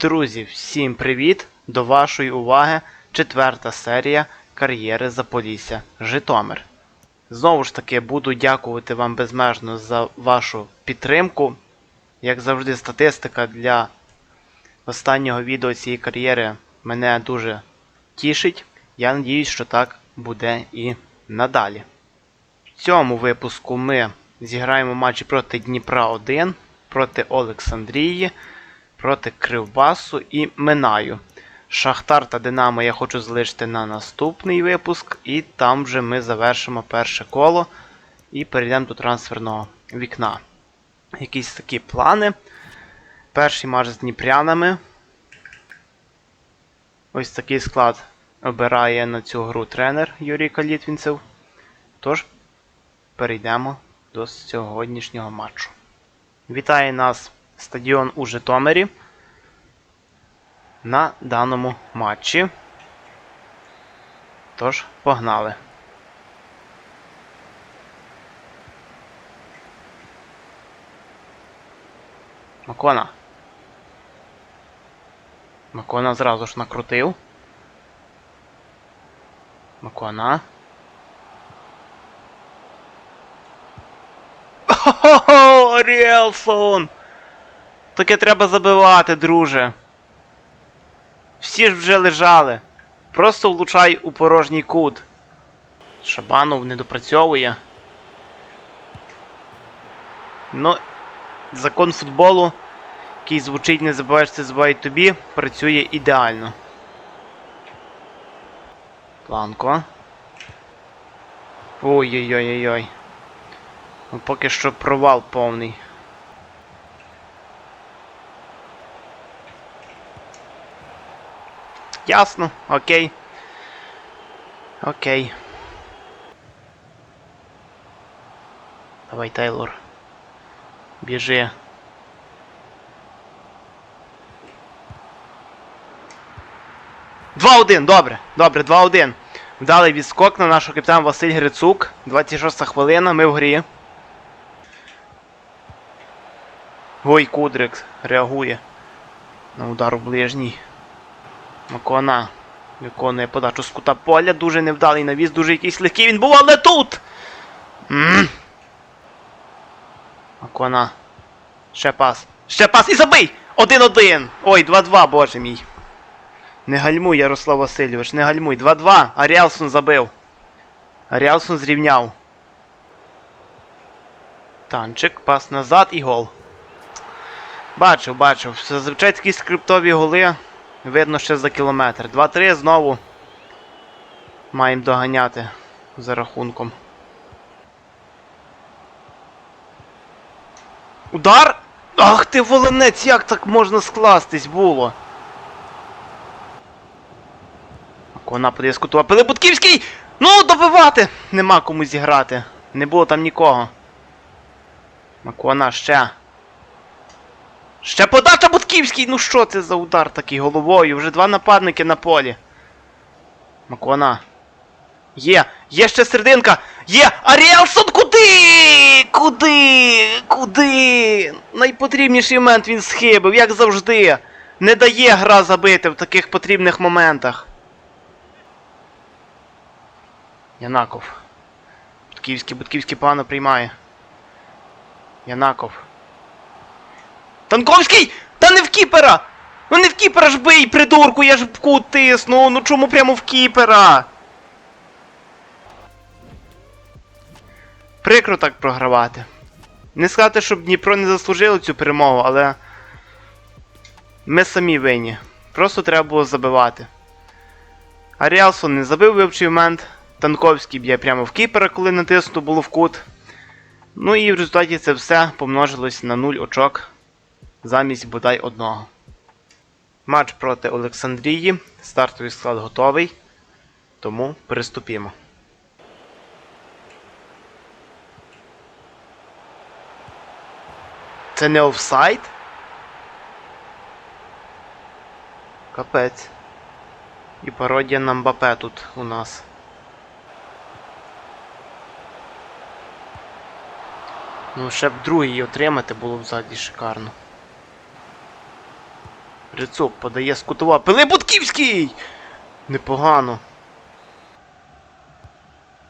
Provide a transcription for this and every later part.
Друзі, всім привіт! До вашої уваги четверта серія кар'єри Заполісся Житомир. Знову ж таки, буду дякувати вам безмежно за вашу підтримку. Як завжди, статистика для останнього відео цієї кар'єри мене дуже тішить. Я надіюсь, що так буде і надалі. В цьому випуску ми зіграємо матчі проти Дніпра 1, проти Олександрії, проти Кривбасу і Минаю. Шахтар та Динамо я хочу залишити на наступний випуск, і там вже ми завершимо перше коло і перейдемо до трансферного вікна. Якісь такі плани. Перший матч з Дніпрянами. Ось такий склад обирає на цю гру тренер Юрій Калітвінцев. Тож, перейдемо до сьогоднішнього матчу. Вітає нас стадіон у Житомирі на даному матчі. Тож, погнали. Макона. Макона зразу ж накрутив. Макона. Хо-хо-хо! Таке треба забивати, друже. Всі ж вже лежали. Просто влучай у порожній кут. Шабанов не допрацьовує. Ну, закон футболу, який звучить не забуваєш, це забувають тобі, працює ідеально. Планко. Ой-ой-ой-ой-ой. Ну, поки що провал повний. Ясно, окей. Окей. Давай, Тейлор. Біжи. Два-один, добре, добре, 2-1. Вдалий відскок на нашого капітана Василь Грицук. 26 хвилина, ми в грі. Ой, Кудрик реагує на удар в ближній. Макона виконує подачу з кута поля. Дуже невдалий навіс, дуже якийсь легкий він був, але тут! м Макона. Ще пас. Ще пас і забий! Один-один! Ой, 2-2, боже мій. Не гальмуй, Ярослав Васильович, не гальмуй. 2-2. Аріалсон забив. Аріалсон зрівняв. Танчик, пас назад і гол. Бачив, бачив. Зазвичай такі скриптові голи. Видно ще за кілометр. 2-3 знову. Маємо доганяти за рахунком. Удар! Ах ти волонець, як так можна скластись було? Вона подає скутова. Пилибутківський! Ну, добивати! Нема кому зіграти. Не було там нікого. Макона ще. Ще подача Бутківський! Ну що це за удар такий головою? Вже два нападники на полі. Макона. Є! Є ще серединка! Є! Аріелсон куди? Куди? Куди? Найпотрібніший момент він схибив, як завжди. Не дає гра забити в таких потрібних моментах. Янаков. Бутківський, Бутківський погано приймає. Янаков. Танковський! Та не в кіпера! Ну не в кіпера ж бий, придурку, я ж в кут тисну, ну чому прямо в кіпера? Прикро так програвати. Не сказати, щоб Дніпро не заслужили цю перемогу, але ми самі винні. Просто треба було забивати. Аріалсон не забив вивчий момент. Танковський б'є прямо в кіпера, коли натиснуто було в кут. Ну і в результаті це все помножилось на 0 очок замість бодай одного. Матч проти Олександрії. Стартовий склад готовий. Тому приступімо. Це не офсайд? Капець. І пародія на Мбапе тут у нас. Ну, ще б другий отримати було б взагалі шикарно. Грицук подає з кутова. Пилип Будківський! Непогано.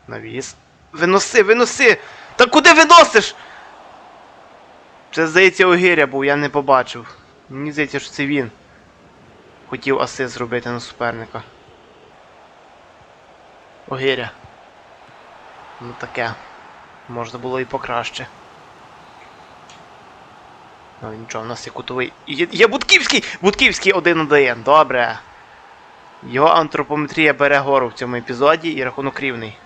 Навіс. Виноси, виноси! Та куди виносиш? Це, здається, Огиря був, я не побачив. Мені здається, що це він. Хотів асист зробити на суперника. Огиря. Ну таке. Можна було і покраще. Ну нічого, в нас є кутовий. Є, є Будківський! Будківський 1-1. Добре. Його антропометрія бере гору в цьому епізоді і рахунок рівний.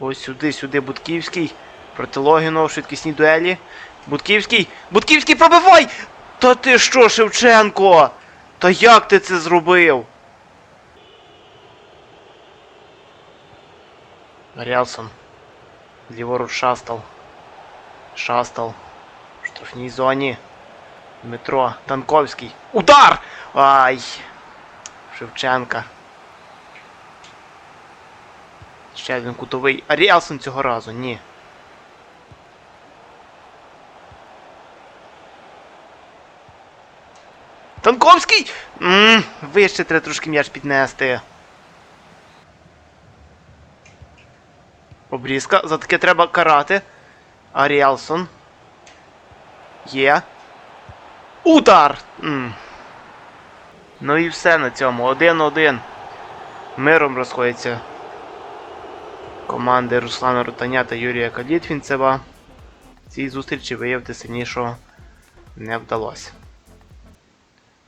Ось сюди, сюди Будківський. Проти Логінов, швидкісні дуелі. Будківський! Будківський пробивай! Та ти що, Шевченко? Та як ти це зробив? Рялсон. Ліворуч Шастал. Шастал. В штрафній зоні. Дмитро Танковський. Удар! Ай! Шевченка. Ще один кутовий. А Ріалсон цього разу, ні. Танковський! Ммм, вище треба трошки м'яч піднести. Обрізка. За таке треба карати. Аріалсон. Є. Удар! М. Ну і все на цьому. Один-один. Миром розходяться команди Руслана Рутаня та Юрія Калітвінцева. Цій зустрічі виявити сильнішого не вдалося.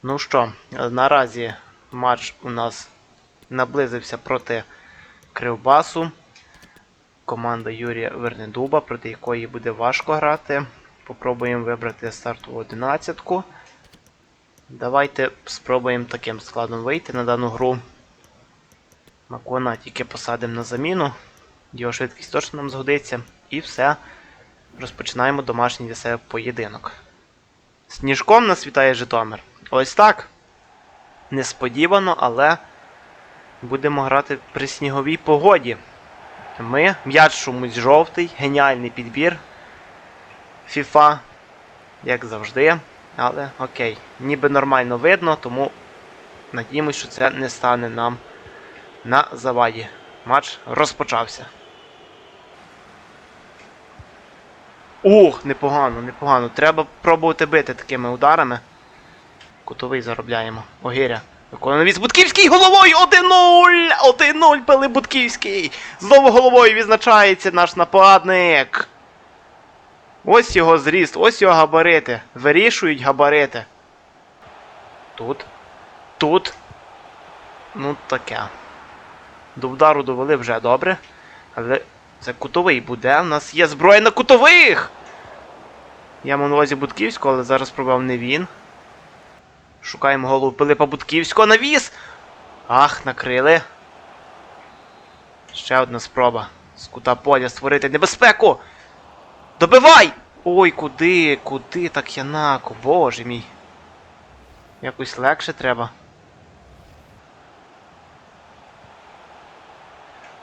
Ну що, наразі матч у нас наблизився проти Кривбасу. Команда Юрія Вернедуба, проти якої буде важко грати. Попробуємо вибрати стартову одинадцятку. Давайте спробуємо таким складом вийти на дану гру. Макона тільки посадимо на заміну. Його швидкість точно нам згодиться. І все. Розпочинаємо домашній для себе поєдинок. Сніжком нас вітає Житомир. Ось так. Несподівано, але будемо грати при сніговій погоді. Ми, м'яч чомусь жовтий, геніальний підбір. FIFA, як завжди. Але окей, ніби нормально видно, тому надіємося, що це не стане нам на заваді. Матч розпочався. Ух, непогано, непогано. Треба пробувати бити такими ударами. Кутовий заробляємо. Огиря. Виконує від Будківський головою 1-0! 1-0 Пилип Будківський! Знову головою відзначається наш нападник. Ось його зріст, ось його габарити. Вирішують габарити. Тут. Тут. Ну таке. До удару довели вже добре. Але це кутовий буде. У нас є зброя на кутових! Я мав на увазі Будківського, але зараз пробував не він. Шукаємо голову Пилипа Будківського. Навіс! Ах, накрили. Ще одна спроба. З кута поля створити небезпеку! Добивай! Ой, куди, куди так Янако, боже мій. Якось легше треба.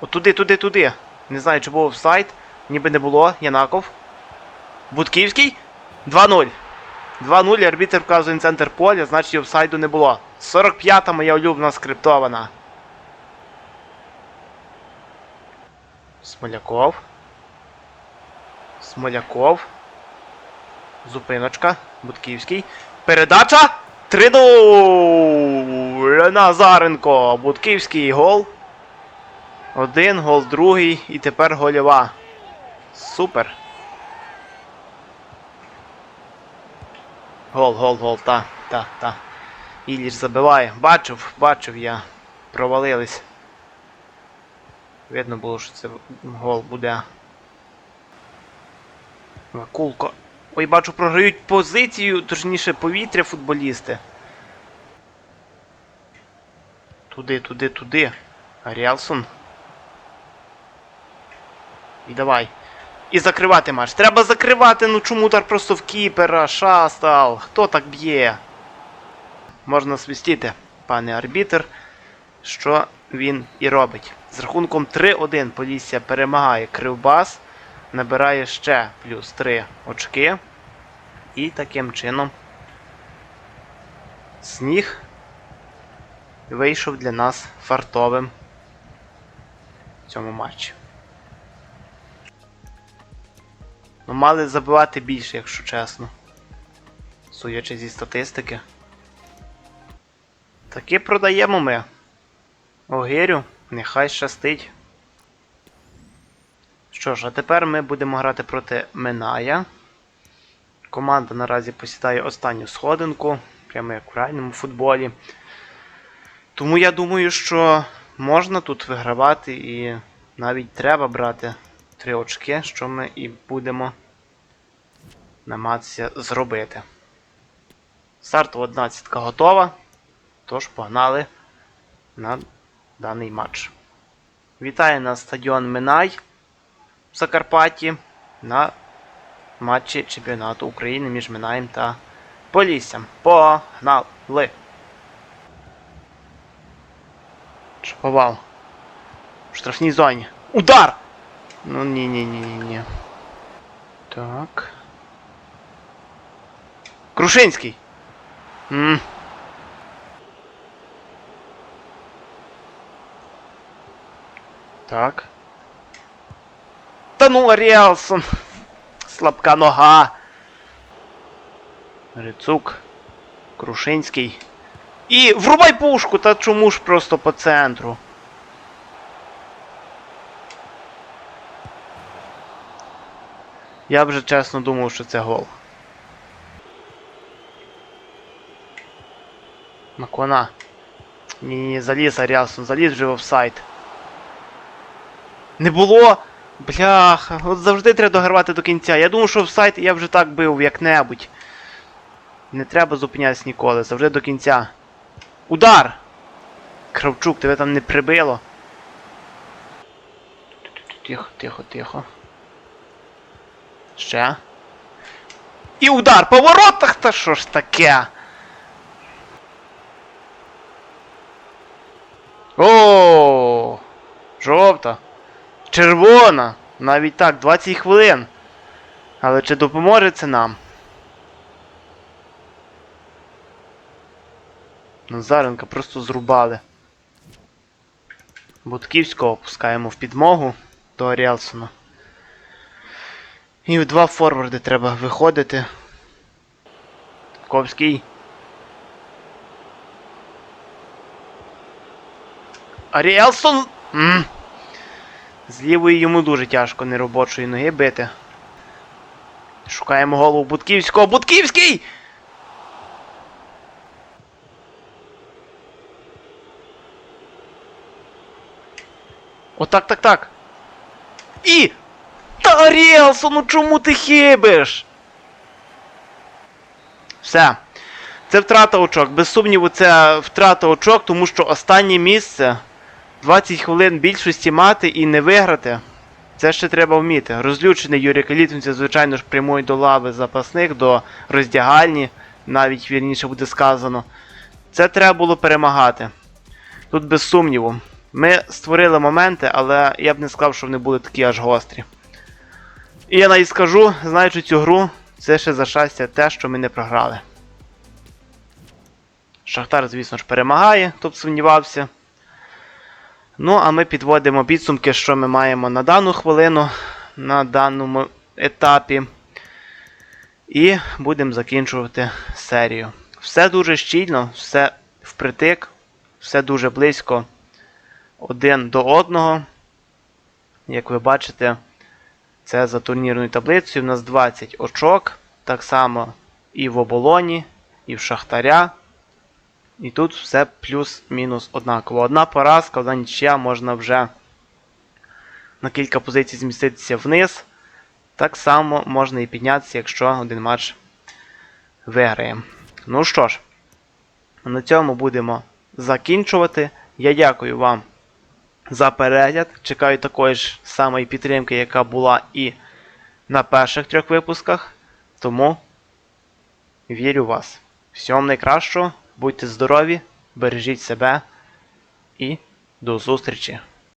От туди, туди, туди. Не знаю, чи був офсайд. Ніби не було. Янаков. Будківський. 2-0. 2-0, арбітер вказує на центр поля, значить офсайду не було. 45-та моя улюблена скриптована. Смоляков. Смоляков. Зупиночка. Будківський. Передача! 3-0! Назаренко. Будківський гол. Один, гол другий і тепер гольова. Супер. Гол, гол, гол, та, та, та. Іліч забиває. Бачив, бачив я. Провалились. Видно було, що це гол буде. Вакулко. Ой, бачу, програють позицію, точніше повітря футболісти. Туди, туди, туди. Аріалсон. І давай. І закривати матч. Треба закривати, ну чому удар просто в кіпера, шастал. Хто так б'є? Можна свистіти, пане арбітер, що він і робить. З рахунком 3-1 Полісся перемагає Кривбас. набирає ще плюс 3 очки. І таким чином сніг вийшов для нас фартовим в цьому матчі. Ми мали забивати більше, якщо чесно. Судячи зі статистики. Таки продаємо ми. Огирю, нехай щастить. Що ж, а тепер ми будемо грати проти Миная. Команда наразі посідає останню сходинку, прямо як в реальному футболі. Тому я думаю, що можна тут вигравати і навіть треба брати три очки, що ми і будемо намагатися зробити. Стартова 11 готова. Тож погнали на даний матч. Вітаю на стадіон Минай в Закарпатті на матчі чемпіонату України між Минаєм та Поліссям. Погнали! Шаповал. В штрафній зоні. Удар! Ну ні. Так. Крушинський. М. Так. Та ну, Аріелсон. Слабка нога. Грицук. Крушинський. І врубай пушку, та чому ж просто по центру. Я вже чесно думав, що це гол. Макона. Ні, ні, заліз Аріалсон, заліз вже в офсайд. Не було! Бляха, от завжди треба догравати до кінця. Я думав, що офсайд я вже так бив як-небудь. Не треба зупинятися ніколи, завжди до кінця. Удар! Кравчук, тебе там не прибило. Тихо, тихо, тихо. Ще. І удар по воротах! Та що ж таке? О, жовта. Червона. Навіть так, 20 хвилин. Але чи допоможе це нам? Назаренка просто зрубали. Будківського опускаємо в підмогу до Аріелсона. І в два форварди треба виходити. Ковський. Аріелсон! М. Йому дуже тяжко неробочої ноги бити. Шукаємо голову Будківського. Будківський! Отак, так, так. І! Та Аріелсон, ну чому ти хибиш? Все. Це втрата очок. Без сумніву, це втрата очок, тому що останнє місце 20 хвилин більшості мати і не виграти. Це ще треба вміти. Розлючений Юрій Калітвинця, звичайно ж, прямує до лави запасних, до роздягальні, навіть вірніше буде сказано. Це треба було перемагати. Тут без сумніву. Ми створили моменти, але я б не сказав, що вони були такі аж гострі. І я навіть скажу, знаючи цю гру, це ще за щастя те, що ми не програли. Шахтар, звісно ж, перемагає, б сумнівався. Ну, а ми підводимо підсумки, що ми маємо на дану хвилину, на даному етапі. І будемо закінчувати серію. Все дуже щільно, все впритик, все дуже близько один до одного. Як ви бачите, це за турнірною таблицею. У нас 20 очок. Так само і в оболоні, і в Шахтаря. І тут все плюс-мінус однаково. Одна поразка, одна нічия можна вже на кілька позицій зміститися вниз. Так само можна і піднятися, якщо один матч виграємо. Ну що ж, на цьому будемо закінчувати. Я дякую вам за перегляд. Чекаю такої ж самої підтримки, яка була і на перших трьох випусках. Тому вірю в вас. Всього найкращого, будьте здорові, бережіть себе і до зустрічі!